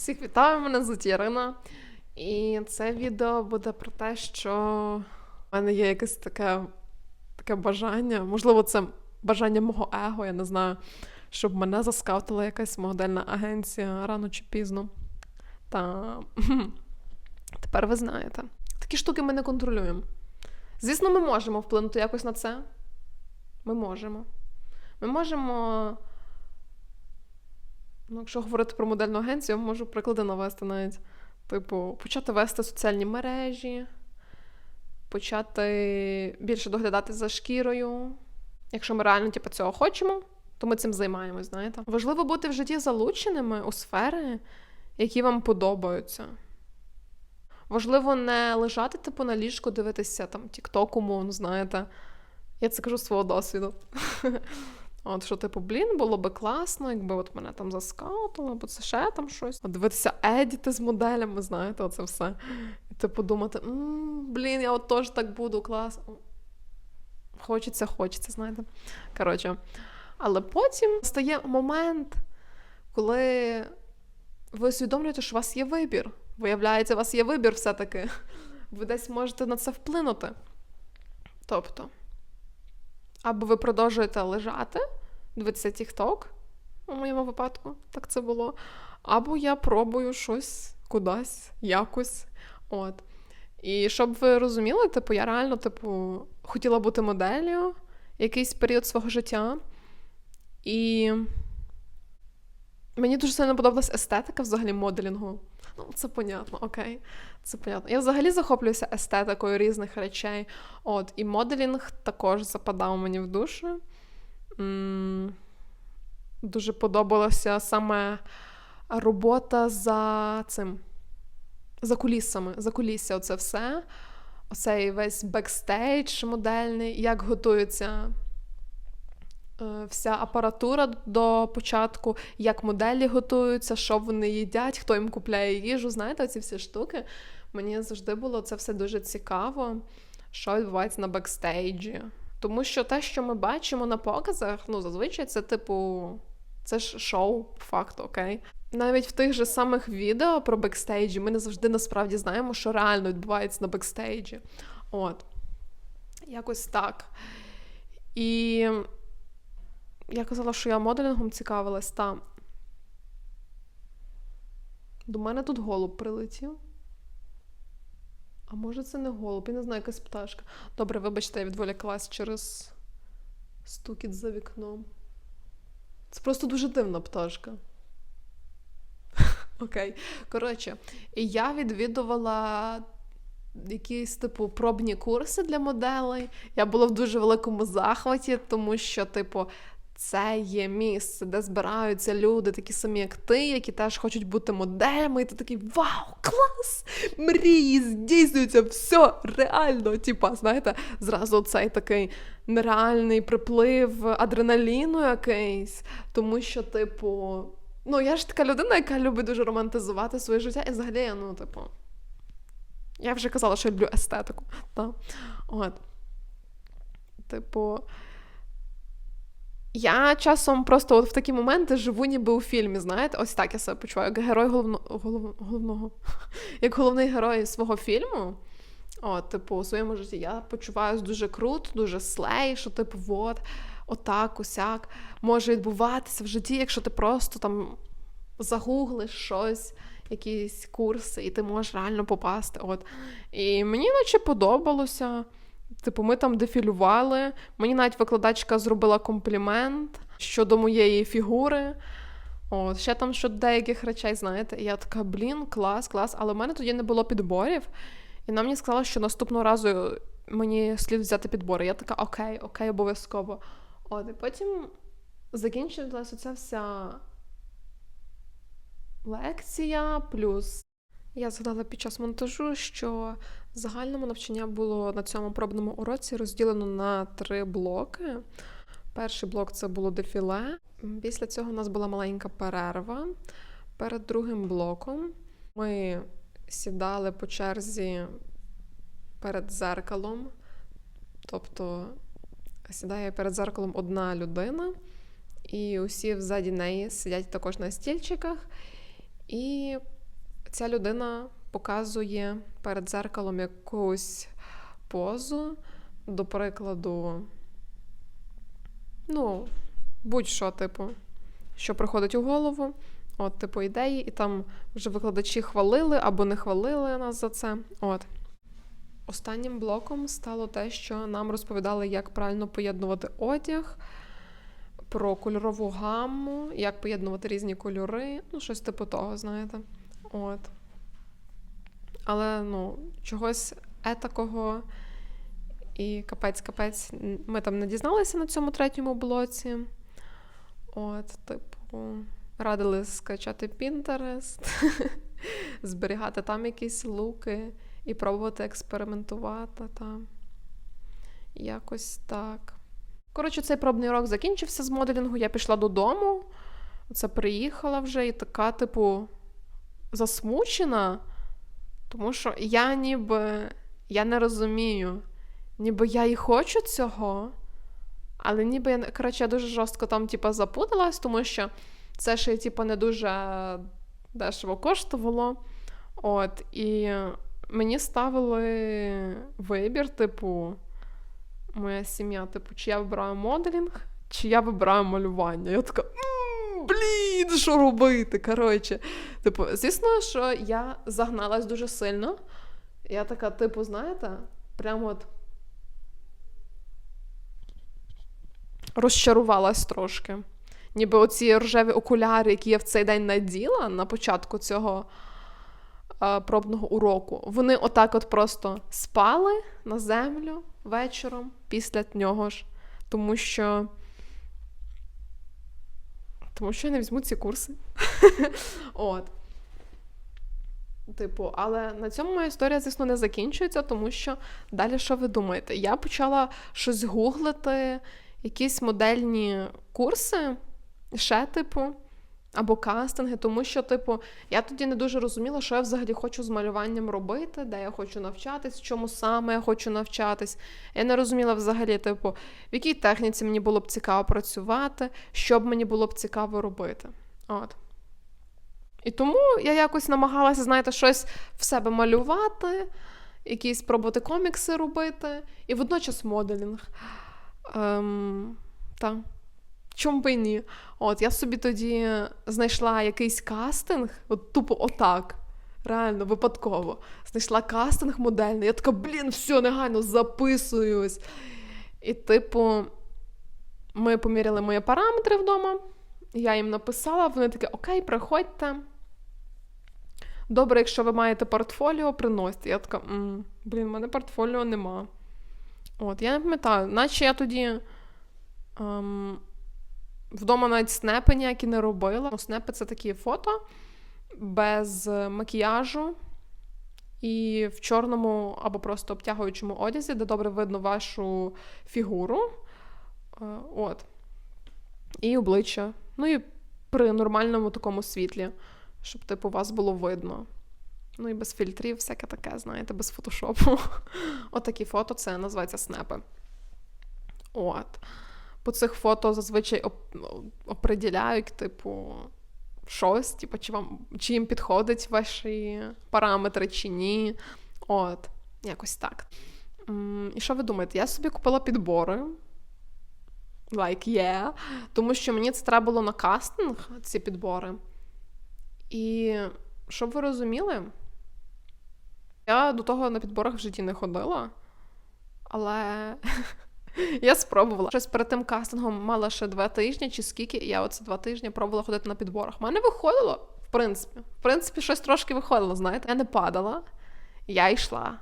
Всіх вітаю, мене звуть Ярина. І це відео буде про те, що в мене є якесь таке, таке бажання, можливо, це бажання мого его, я не знаю, щоб мене заскаутила якась модельна агенція рано чи пізно. Та тепер ви знаєте. Такі штуки ми не контролюємо. Звісно, ми можемо вплинути якось на це. Ми можемо. Ми можемо. Ну, якщо говорити про модельну агенцію, я можу приклади навести навіть. Типу, почати вести соціальні мережі, почати більше доглядати за шкірою. Якщо ми реально типу, цього хочемо, то ми цим займаємось, знаєте. Важливо бути в житті залученими у сфери, які вам подобаються. Важливо не лежати, типу, на ліжку, дивитися там тік-ток, умовно, знаєте. Я це кажу з свого досвіду. От що, типу, блін, було би класно, якби от мене там заскаутили, або це ще там щось. От дивитися едіти з моделями, знаєте, оце все. І типу думати, «М, блін, я от теж так буду, клас. Хочеться, хочеться, знаєте. Коротше. Але потім стає момент, коли ви усвідомлюєте, що у вас є вибір. Виявляється, у вас є вибір все-таки. Ви десь можете на це вплинути. Тобто. Або ви продовжуєте лежати, дивитися TikTok, у моєму випадку, так це було. Або я пробую щось кудись, якось. От. І щоб ви розуміли, типу, я реально, типу, хотіла бути моделлю якийсь період свого життя. І мені дуже сильно подобалась естетика взагалі моделінгу. Ну, це понятно, окей. Це понятно. Я взагалі захоплююся естетикою різних речей. От, і моделінг також западав мені в душу. Дуже подобалася саме робота за цим. За кулісами, за кулісся, оце все. Оцей весь бекстейдж модельний, як готується е, вся апаратура до початку, як моделі готуються, що вони їдять, хто їм купляє їжу. Знаєте, ці всі штуки. Мені завжди було це все дуже цікаво, що відбувається на бекстейджі. Тому що те, що ми бачимо на показах, ну зазвичай це типу. Це ж шоу, по факту, окей. Навіть в тих же самих відео про бекстейджі ми не завжди насправді знаємо, що реально відбувається на бекстейджі. От. Якось так. І я казала, що я моделінгом цікавилась там. До мене тут голуб прилетів. А може це не голуб, я не знаю, якась пташка. Добре, вибачте, я відволіклась через стукіт за вікном. Це просто дуже дивна пташка. Окей. Коротше, я відвідувала якісь типу пробні курси для моделей. Я була в дуже великому захваті, тому що, типу, це є місце, де збираються люди, такі самі, як ти, які теж хочуть бути моделями, і ти такий вау, клас! Мрії здійснюються, все реально. Типа, знаєте, зразу цей такий нереальний приплив адреналіну якийсь, тому що, типу, ну я ж така людина, яка любить дуже романтизувати своє життя, і взагалі, я, ну, типу. Я вже казала, що я люблю естетику. Та? От. Типу. Я часом просто от в такі моменти живу ніби у фільмі, знаєте, ось так я себе почуваю, як герой головно, голов, головного, як головний герой свого фільму. От, типу, у своєму житті я почуваюся дуже круто, дуже слей, що, типу, от, отак, усяк може відбуватися в житті, якщо ти просто там загуглиш щось, якісь курси, і ти можеш реально попасти. От. І мені наче подобалося. Типу, ми там дефілювали. Мені навіть викладачка зробила комплімент щодо моєї фігури. От, ще там щодо деяких речей, знаєте, і я така, блін, клас, клас. Але в мене тоді не було підборів. І нам мені сказали, що наступного разу мені слід взяти підбори. Я така, окей, окей, обов'язково. От, і потім закінчилася ця вся лекція, плюс я згадала під час монтажу, що загальному навчання було на цьому пробному уроці розділено на три блоки. Перший блок це було дефіле. Після цього у нас була маленька перерва. Перед другим блоком ми сідали по черзі перед зеркалом. Тобто сідає перед зеркалом одна людина, і усі взаді неї сидять також на стільчиках. І ця людина показує перед дзеркалом якусь позу, до прикладу, ну, будь-що, типу, що приходить у голову. От, типу, ідеї, і там вже викладачі хвалили або не хвалили нас за це. От. Останнім блоком стало те, що нам розповідали, як правильно поєднувати одяг, про кольорову гамму, як поєднувати різні кольори, ну, щось типу того, знаєте. От. Але ну, чогось етакого і капець-капець ми там не дізналися на цьому третьому блоці. От, типу, радили скачати Pinterest, зберігати там якісь луки і пробувати експериментувати там. Якось так. Коротше, цей пробний урок закінчився з моделінгу. Я пішла додому, це приїхала вже і така, типу, засмучена, тому що я ніби я не розумію, ніби я і хочу цього, але ніби я коротше, я дуже жорстко там, типу, запуталась, тому що це ще, типу, не дуже дешево коштувало. От, і мені ставили вибір, типу, моя сім'я, типу, чи я вибираю моделінг, чи я вибираю малювання. Я така. Що робити? Коротше, типу, звісно, що я загналась дуже сильно. Я така, типу, знаєте, прямо от розчарувалась трошки. Ніби оці рожеві окуляри, які я в цей день наділа на початку цього е, пробного уроку, вони отак от просто спали на землю вечором після нього ж. Тому що. Тому що я не візьму ці курси. От. Типу, але на цьому моя історія, звісно, не закінчується, тому що далі що ви думаєте? Я почала щось гуглити, якісь модельні курси, ще, типу, або кастинги, тому що, типу, я тоді не дуже розуміла, що я взагалі хочу з малюванням робити, де я хочу навчатись, чому саме я хочу навчатись. Я не розуміла взагалі, типу, в якій техніці мені було б цікаво працювати, що б мені було б цікаво робити. От. І тому я якось намагалася, знаєте, щось в себе малювати, якісь пробувати комікси робити, і водночас моделінг. Ем, та. Чому би ні? От, я собі тоді знайшла якийсь кастинг, от тупо отак. Реально, випадково. Знайшла кастинг модельний. Я така, блін, все, негайно записуюсь. І, типу, ми поміряли мої параметри вдома. Я їм написала, вони такі, окей, приходьте. Добре, якщо ви маєте портфоліо, приносьте. Я така, М, блін, в мене портфоліо нема. От, я не пам'ятаю, наче я тоді ем, вдома навіть снепи ніякі не робила. Ну, снепи це такі фото без макіяжу і в чорному або просто обтягуючому одязі, де добре видно вашу фігуру. Е, от. І обличчя. Ну і при нормальному такому світлі, щоб, типу, вас було видно. Ну і без фільтрів, всяке таке, знаєте, без фотошопу. Отакі фото це називається снепи. От. По цих фото зазвичай оп- оприділяють, типу, щось, типу, чи вам чи їм підходять ваші параметри, чи ні. От, якось так. І що ви думаєте? Я собі купила підбори. Like, yeah. Тому що мені це треба було на кастинг, ці підбори. І щоб ви розуміли, я до того на підборах в житті не ходила, але я спробувала. Щось перед тим кастингом мала ще два тижні, чи скільки, я оце два тижні пробувала ходити на підборах. У мене виходило, в принципі. В принципі, щось трошки виходило, знаєте. Я не падала, я йшла.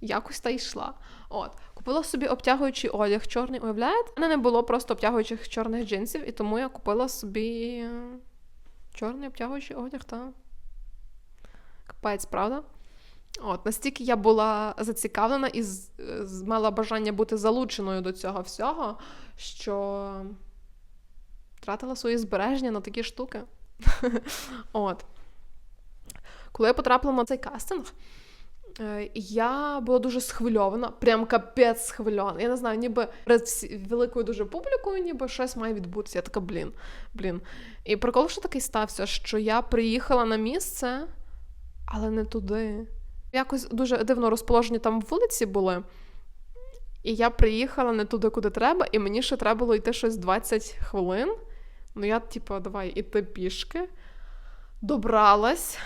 Якось та йшла. От, купила собі обтягуючий одяг чорний, уявляєте? У мене не було просто обтягуючих чорних джинсів, і тому я купила собі чорний обтягуючий одяг, та капець, правда? От, Настільки я була зацікавлена і мала бажання бути залученою до цього всього, що втратила свої збереження на такі штуки. От. Коли я потрапила на цей кастинг, Е, Я була дуже схвильована, прям капець схвильована. Я не знаю, ніби перед великою дуже публікою, ніби щось має відбутися. Я така, блін, блін. І прикол, що такий стався, що я приїхала на місце, але не туди. Якось дуже дивно розположені там вулиці були. І я приїхала не туди, куди треба, і мені ще треба було йти щось 20 хвилин. Ну, я, типу, давай іти пішки, добралась,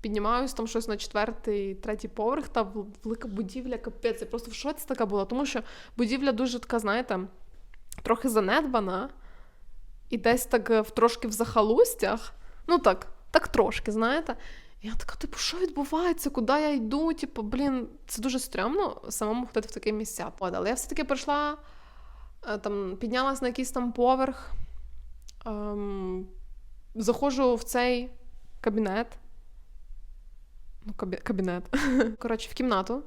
піднімаюсь там щось на четвертий, третій поверх, та велика будівля, капець. Я просто в шоці така була, тому що будівля дуже така, знаєте, трохи занедбана, і десь так е, в трошки в захалустях. Ну так, так трошки, знаєте. Я така, типу, що відбувається? Куди я йду? Типу, блін, це дуже стрьомно самому ходити в таке місця. От, але я все-таки прийшла, е, там, піднялась на якийсь там поверх, ем, заходжу в цей кабінет. Ну, кабі... кабінет. Коротше, в кімнату.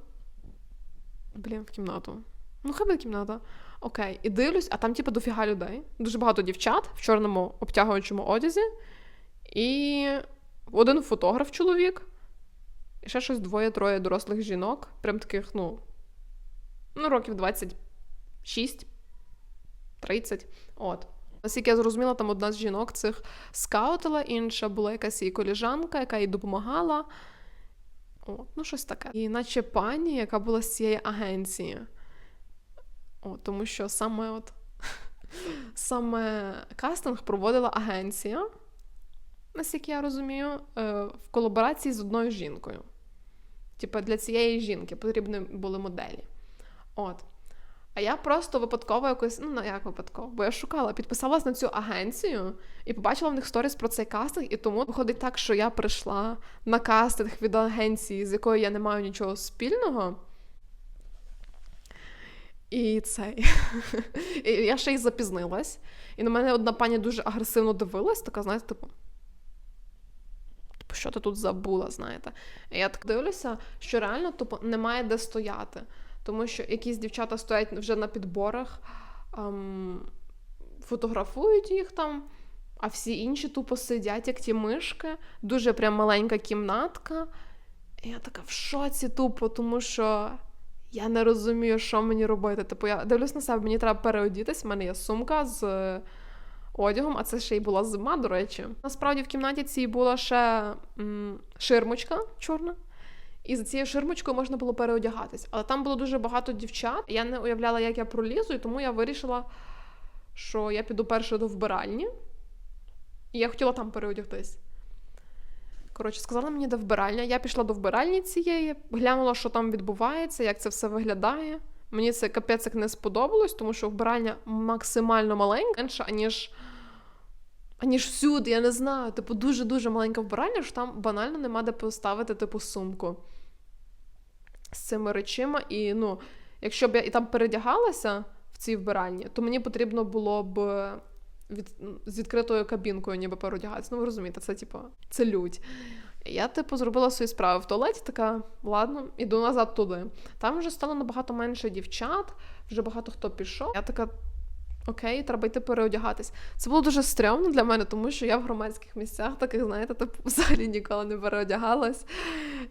Блін, в кімнату. Ну, хай буде кімната. Окей, і дивлюсь, а там, типу, дофіга людей. Дуже багато дівчат в чорному обтягуючому одязі. І один фотограф чоловік, і ще щось двоє-троє дорослих жінок, прям таких, ну, ну, років 26, 30. От. Наскільки я зрозуміла, там одна з жінок цих скаутила, інша була якась її коліжанка, яка їй допомагала. От, ну, щось таке. І наче пані, яка була з цієї агенції. От, тому що саме от саме кастинг проводила агенція наскільки я розумію, е, в колаборації з одною жінкою. Типу, для цієї жінки потрібні були моделі. От. А я просто випадково якось, ну як випадково, бо я шукала, підписалась на цю агенцію і побачила в них сторіс про цей кастинг, і тому виходить так, що я прийшла на кастинг від агенції, з якою я не маю нічого спільного. І цей. і я ще й запізнилась. І на мене одна пані дуже агресивно дивилась, така, знаєте, типу що ти тут забула, знаєте. Я так дивлюся, що реально тупо немає де стояти. Тому що якісь дівчата стоять вже на підборах, ем, фотографують їх там, а всі інші тупо сидять, як ті мишки, дуже прям маленька кімнатка. І я така в шоці тупо, тому що я не розумію, що мені робити. Типу, я дивлюсь на себе, мені треба переодітись, в мене є сумка з одягом, а це ще й була зима, до речі. Насправді в кімнаті цій була ще м, ширмочка чорна. І за цією ширмочкою можна було переодягатись. Але там було дуже багато дівчат. Я не уявляла, як я пролізу, і тому я вирішила, що я піду перше до вбиральні. І я хотіла там переодягтись. Коротше, сказала мені, де вбиральня. Я пішла до вбиральні цієї, глянула, що там відбувається, як це все виглядає. Мені це капець як не сподобалось, тому що вбиральня максимально маленька, менша, аніж аніж всюди, я не знаю. Типу, дуже-дуже маленька вбиральня, що там банально нема де поставити, типу, сумку з цими речима. І ну, якщо б я і там передягалася в цій вбиральні, то мені потрібно було б від, з відкритою кабінкою ніби переодягатися. Ну, ви розумієте, це типу, це лють. Я, типу, зробила свої справи в туалеті, така, ладно, іду назад туди. Там вже стало набагато менше дівчат, вже багато хто пішов. Я така. Окей, треба йти переодягатись. Це було дуже стрьомно для мене, тому що я в громадських місцях таких, знаєте, типу, взагалі ніколи не переодягалась.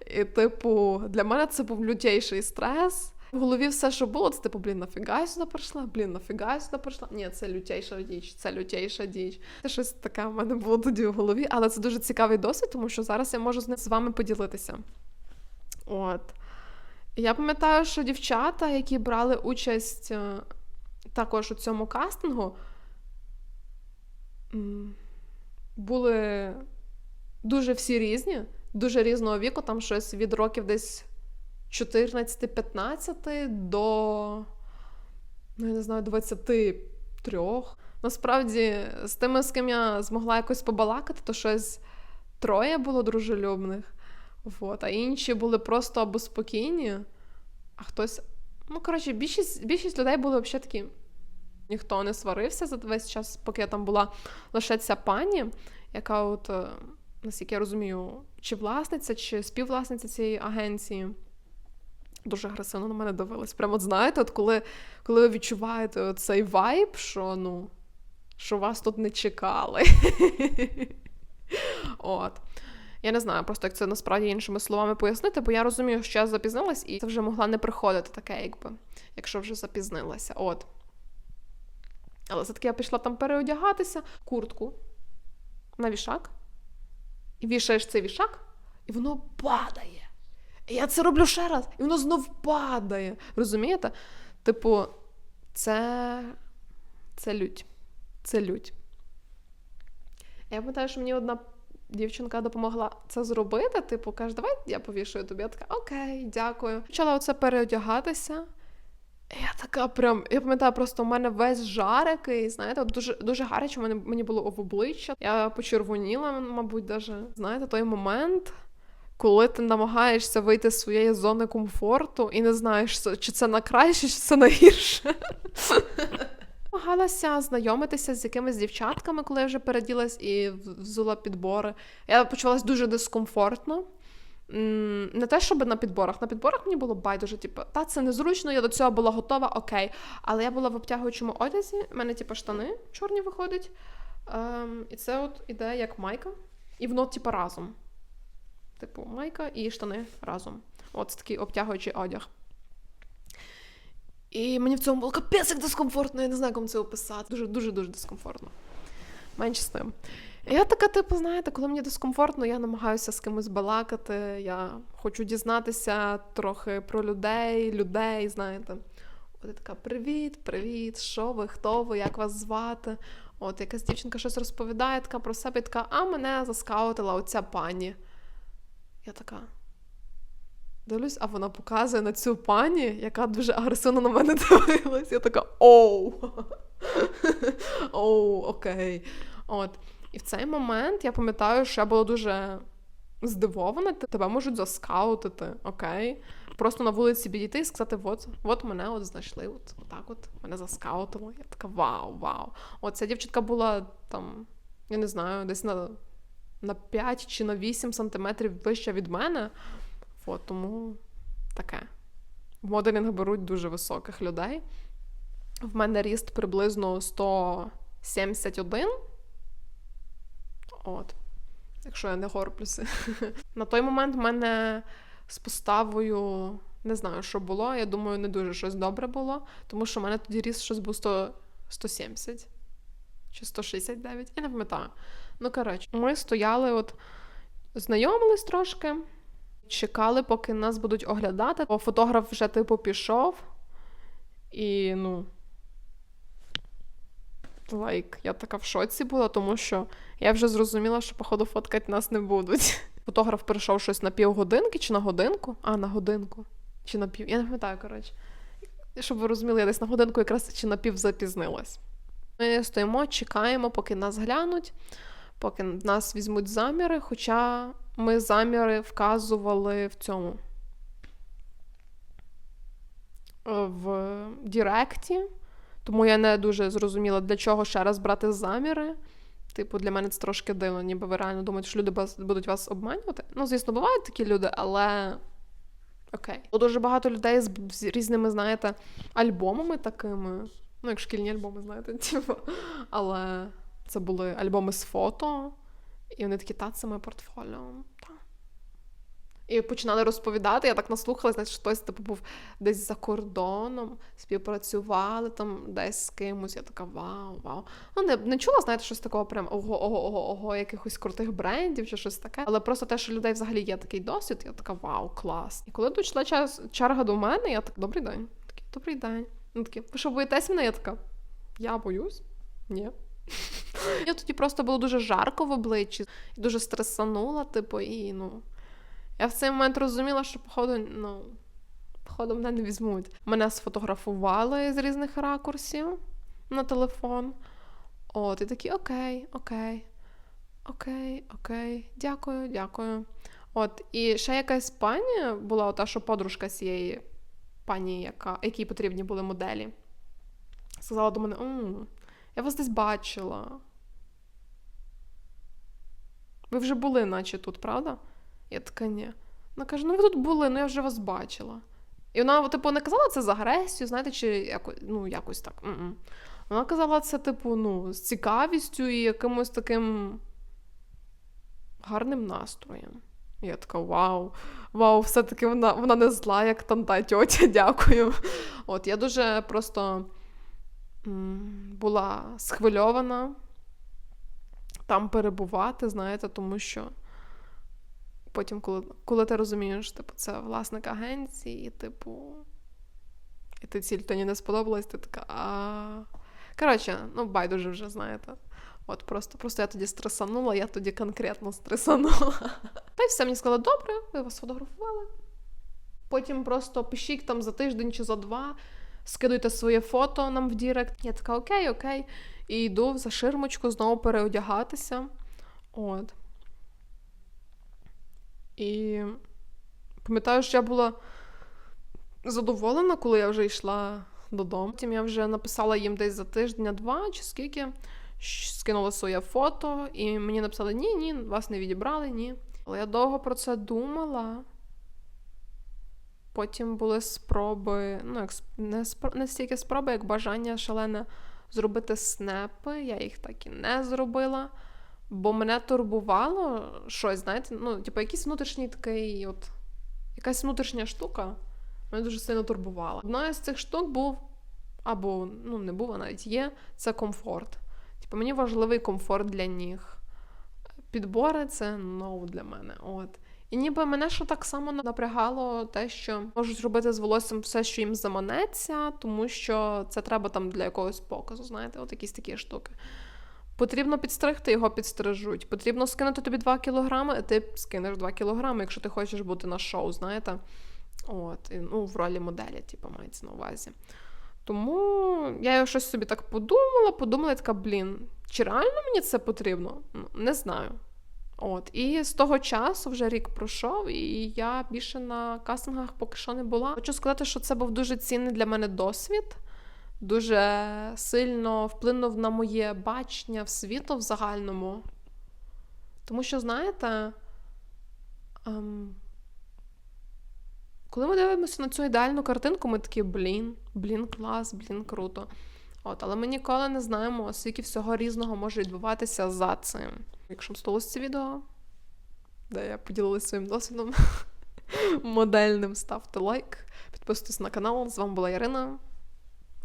І, типу, для мене це був лютейший стрес. В голові все, що було, це типу, блін, нафіга я сюди прийшла, блін, нафіга я сюди прийшла. Ні, це лютейша діч, це лютейша діч. Це щось таке в мене було тоді в голові, але це дуже цікавий досвід, тому що зараз я можу з вами поділитися. От. Я пам'ятаю, що дівчата, які брали участь е, також у цьому кастингу, були дуже всі різні, дуже різного віку, там щось від років десь 14-15 до, ну, я не знаю, 23. Насправді, з тими, з ким я змогла якось побалакати, то щось троє було дружелюбних. Вот. А інші були просто або спокійні, а хтось. Ну, коротше, більшість більшість людей були взагалі такі. Ніхто не сварився за весь час, поки я там була лише ця пані, яка, от, е, наскільки я розумію, чи власниця, чи співвласниця цієї агенції. Дуже агресивно на мене дивилась. Прямо от знаєте, от коли коли ви відчуваєте цей вайб, що ну, що вас тут не чекали. От. Я не знаю просто, як це насправді іншими словами пояснити, бо я розумію, що я запізнилась, і це вже могла не приходити таке, якби, якщо вже запізнилася. От. Але все-таки я пішла там переодягатися, куртку на вішак, і вішаєш цей вішак, і воно падає. І я це роблю ще раз, і воно знов падає. Розумієте? Типу, це це лють. Це лють. Я пам'ятаю, що мені одна дівчинка допомогла це зробити. Типу, каже, давай я повішую тобі. Я така, окей, дякую. Почала оце переодягатися. Я така прям, я пам'ятаю, просто у мене весь жар який, знаєте, дуже дуже гаряче мені, мені було в обличчя. Я почервоніла, мабуть, даже. Знаєте, той момент, коли ти намагаєшся вийти з своєї зони комфорту і не знаєш, чи це на краще, чи це на гірше. Намагалася знайомитися з якимись дівчатками, коли я вже переділась і взула підбори. Я почувалася дуже дискомфортно. Не те, щоб на підборах. На підборах мені було байдуже, типу, та це незручно, я до цього була готова, окей. Але я була в обтягуючому одязі, в мене, типу, штани чорні виходять. Ем, І це от іде як майка. І воно, типу, разом. Типу, майка і штани разом. От такий обтягуючий одяг. І мені в цьому було капець як дискомфортно, я не знаю, вам це описати. Дуже-дуже дуже дискомфортно. Менше з тим. Я така, типу, знаєте, коли мені дискомфортно, я намагаюся з кимось балакати. Я хочу дізнатися трохи про людей, людей, знаєте. От я така: привіт, привіт, що ви, хто ви, як вас звати? От якась дівчинка щось розповідає така про себе, і така, а мене заскаутила оця пані. Я така. Дивлюсь, а вона показує на цю пані, яка дуже агресивно на мене дивилась. Я така оу. Оу, окей. От. І в цей момент я пам'ятаю, що я була дуже здивована, тебе можуть заскаутити, окей. Просто на вулиці підійти і сказати, от от мене от знайшли, от отак от мене заскаутило. Я така вау, вау. От ця дівчинка була там, я не знаю, десь на на 5 чи на 8 сантиметрів вища від мене. От, тому таке. В моделінг беруть дуже високих людей. В мене ріст приблизно 171. От. Якщо я не горблюся. На той момент в мене з поставою не знаю, що було. Я думаю, не дуже щось добре було, тому що в мене тоді ріст щось був 100, 170 чи 169, я не пам'ятаю. Ну, коротше, ми стояли, от, знайомились трошки, чекали, поки нас будуть оглядати. Бо фотограф вже, типу, пішов. І, ну. Лайк, я така в шоці була, тому що я вже зрозуміла, що, походу, фоткати нас не будуть. Фотограф прийшов щось на півгодинки чи на годинку? А, на годинку. Чи на пів. Я не пам'ятаю, коротше. Щоб ви розуміли, я десь на годинку якраз чи на пів запізнилась. Ми стоїмо, чекаємо, поки нас глянуть, поки нас візьмуть заміри, хоча ми заміри вказували в цьому. В Діректі. Тому я не дуже зрозуміла, для чого ще раз брати заміри. Типу, для мене це трошки дивно, ніби ви реально думаєте, що люди будуть вас обманювати. Ну, звісно, бувають такі люди, але окей. Бо Дуже багато людей з, з різними, знаєте, альбомами такими. Ну, як шкільні альбоми, знаєте, типу. Але це були альбоми з фото, і вони такі, та, це моє портфоліо. Та. І починали розповідати, я так наслухалася, значить, хтось типу, був десь за кордоном, співпрацювали там десь з кимось. Я така вау, вау. Ну, не не чула, знаєте, щось такого прям ого, ого, ого, ого, якихось крутих брендів чи щось таке. Але просто те, що людей взагалі є такий досвід, я така вау, клас. І коли дійшла час черга до мене, я так, добрий день. Такий, добрий день. Ну такі, ви що боїтесь мене? Я така, я боюсь? Ні. Я тоді просто було дуже жарко в обличчі, дуже стресанула, типу, і ну. Я в цей момент розуміла, що, походу, ну, походу, мене не візьмуть. Мене сфотографували з різних ракурсів на телефон. От, і такі окей, окей, окей, окей, дякую, дякую. От, і ще якась пані була, ота, що подружка цієї пані, яка, якій потрібні були моделі. Сказала до мене: я вас десь бачила. Ви вже були, наче тут, правда? Я така, ні. Вона каже: ну ви тут були, ну я вже вас бачила. І вона, типу, не казала це з агресією, знаєте, чи якось, ну, якось так. М-м. Вона казала це, типу, ну, з цікавістю і якимось таким гарним настроєм. Я така, вау, вау, все-таки вона, вона не зла, як там та тьотя, дякую. От я дуже просто м, була схвильована там перебувати, знаєте, тому що потім, коли, коли ти розумієш, типу, це власник агенції, типу, і ти цій людині не сподобалась, ти така. а Коротше, ну байдуже вже, знаєте. От просто, просто я тоді стресанула, я тоді конкретно стресанула. Та й все мені сказали, добре, ви вас фотографували. Потім просто пишіть там за тиждень чи за два, скидуйте своє фото нам в Дірект. Я така, окей, окей. І йду за ширмочку знову переодягатися. От. І пам'ятаю, що я була задоволена, коли я вже йшла додому. Потім я вже написала їм десь за тиждень-два чи скільки, скинула своє фото, і мені написали: ні, ні, вас не відібрали, ні. Але я довго про це думала. Потім були спроби, ну, як не, спро- не стільки спроби, як бажання шалене зробити снепи. Я їх так і не зробила. Бо мене турбувало щось, знаєте, ну, типу, якийсь внутрішній такий, от, якась внутрішня штука мене дуже сильно турбувала. Одна з цих штук був, або ну, не був, а навіть є, це комфорт. Типу, мені важливий комфорт для ніг. Підбори це ноу для мене. От. І ніби мене ще так само напрягало те, що можуть робити з волоссям все, що їм заманеться, тому що це треба там для якогось показу, знаєте, от якісь такі штуки. Потрібно підстригти, його підстрижуть. Потрібно скинути тобі 2 кілограми, і ти скинеш 2 кілограми, якщо ти хочеш бути на шоу, знаєте. От, і, ну, в ролі моделі, типу, мається на увазі. Тому я щось собі так подумала, подумала, і така, блін, чи реально мені це потрібно? Ну, не знаю. От, і з того часу вже рік пройшов, і я більше на кастингах поки що не була. Хочу сказати, що це був дуже цінний для мене досвід, дуже сильно вплинув на моє бачення в світу в загальному. Тому що, знаєте, ем, коли ми дивимося на цю ідеальну картинку, ми такі, блін, блін, клас, блін, круто. От, але ми ніколи не знаємо, скільки всього різного може відбуватися за цим. Якщо вам сталося це відео, де я поділилася своїм досвідом модельним, ставте лайк, підписуйтесь на канал. З вами була Ярина.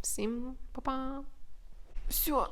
Всім па-па. Все.